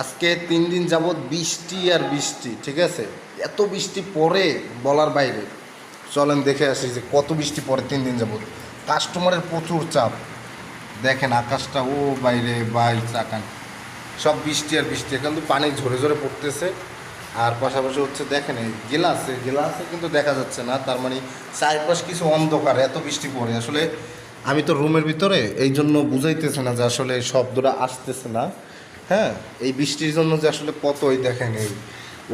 আজকে তিন দিন যাবৎ বৃষ্টি আর বৃষ্টি, ঠিক আছে? এত বৃষ্টি পরে বলার বাইরে। চলেন দেখে আসি যে কত বৃষ্টি পরে তিন দিন যাবৎ। কাস্টমারের প্রচুর চাপ। দেখেন আকাশটা, ও বাইরে, বাই চাকান। সব বৃষ্টি আর বৃষ্টি কিন্তু পানি ঝরে ঝরে পড়তেছে। আর পাশাপাশি হচ্ছে, দেখেন এই গেলাসে গেলাসে কিন্তু দেখা যাচ্ছে না, তার মানে চারপাশ কিছু অন্ধকার, এত বৃষ্টি পড়ে। আসলে আমি তো রুমের ভিতরে এই জন্য বুঝাইতেছে না যে আসলে শব্দটা আসতেছে না। হ্যাঁ এই বৃষ্টির জন্য যে আসলে কত ওই দেখেন, এই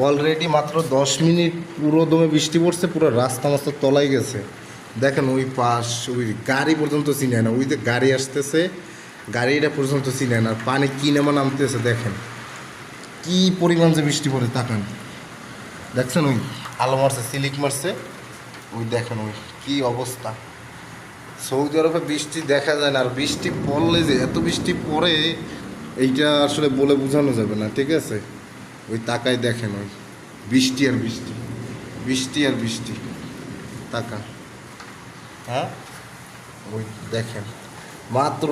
অলরেডি মাত্র দশ মিনিট পুরো দমে বৃষ্টি পড়ছে, পুরো রাস্তা মাস্তা তলাই গেছে। দেখেন ওই পাশ, ওই গাড়ি পর্যন্ত চিনে না, ওই যে গাড়ি আসতেছে, গাড়িটা পর্যন্ত চিনে না পানি কি নেমা নামতেছে দেখেন। কি পরিমাণ যে বৃষ্টি পড়ে তাকান। দেখছেন ওই আলো মারছে, সিলিক মারছে, ওই দেখেন ওই কি অবস্থা। সৌদি আরবে বৃষ্টি দেখা যায় না, আর বৃষ্টি পড়লে যে এত বৃষ্টি পড়ে এইটা আসলে বলে বোঝানো যাবে না, ঠিক আছে? ওই তাকায় দেখেন ওই বৃষ্টি আর বৃষ্টি বৃষ্টি আর বৃষ্টি, তাকা। হ্যাঁ? ওই দেখেন, মাত্র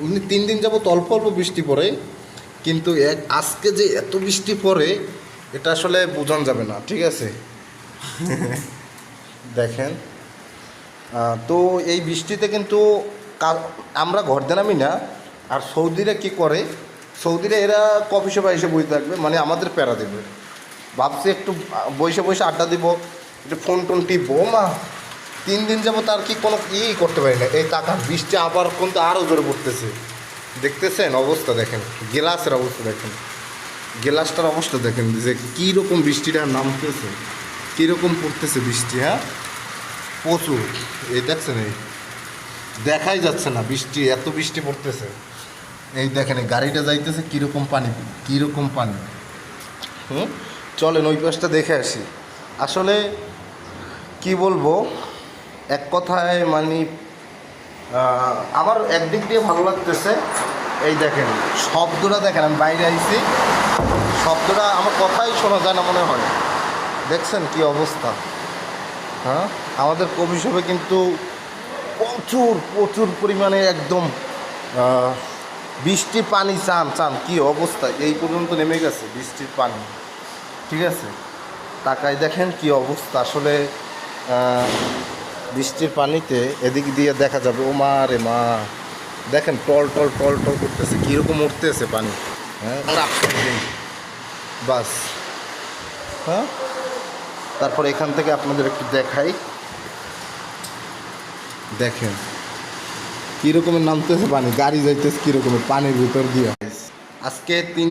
এমনি তিন দিন যাবত অল্প অল্প বৃষ্টি পড়ে, কিন্তু এক, আজকে যে এত বৃষ্টি পড়ে, এটা আসলে বোঝানো যাবে না, ঠিক আছে? দেখেন তো এই বৃষ্টিতে কিন্তু আমরা ঘর নামি না আর সৌদিরা কি করে? সৌদিরা এরা কফি শপে এসে বসে থাকবে মানে আমাদের প্যারা দেবে। ভাবছি একটু বসে বসে আড্ডা দিব, একটু ফোন টোন টিপবো। মা, তিন দিন যাব তার কি কোনো ইয়েই করতে পারি না। এই টাকা বৃষ্টি আবার কিন্তু আরও জোরে পড়তেছে। দেখতেছেন অবস্থা দেখেন, গেলাসের অবস্থা দেখেন। গেলাসটার অবস্থা দেখেন যে কীরকম বৃষ্টিটা নামতেছে কীরকম পড়তেছে বৃষ্টি হ্যাঁ? প্রচুর। এই দেখছেন এই, দেখাই যাচ্ছে না বৃষ্টি, এত বৃষ্টি পড়তেছে। এই দেখেন গাড়িটা যাইতেছে কীরকম পানি কীরকম পানি? হুম? চলেন ওই পাশটা দেখে আসি। আসলে কি বলব, এক কথায় মানে আমার একদিক দিয়ে ভালো লাগতেছে, এই দেখেন, শব্দটা দেখেন, আমি বাইরে আইছি, শব্দটা আমার কথাই শোনা যায় না মনে হয়। দেখছেন কি অবস্থা? হ্যাঁ? আমাদের কবি সবে কিন্তু প্রচুর প্রচুর পরিমাণে একদম বৃষ্টির পানি, চান চান, কি অবস্থা? এই পর্যন্ত নেমে গেছে বৃষ্টির পানি। ঠিক আছে? তাকায় দেখেন কি অবস্থা। আসলে বৃষ্টির পানিতে এদিক দিয়ে দেখা যাবে, ও মা রে মা। দেখেন, টল টল টল টল করতেছে, কীরকম উঠতেছে পানি। হ্যাঁ বাস। হ্যাঁ? তারপর এখান থেকে আপনাদের একটু দেখাই। দেখেন। কীরকমের নামতেছে পানি? গাড়ি যাইতেছে কীরকমের? পানির ভিতর দিয়ে। আজকে তিন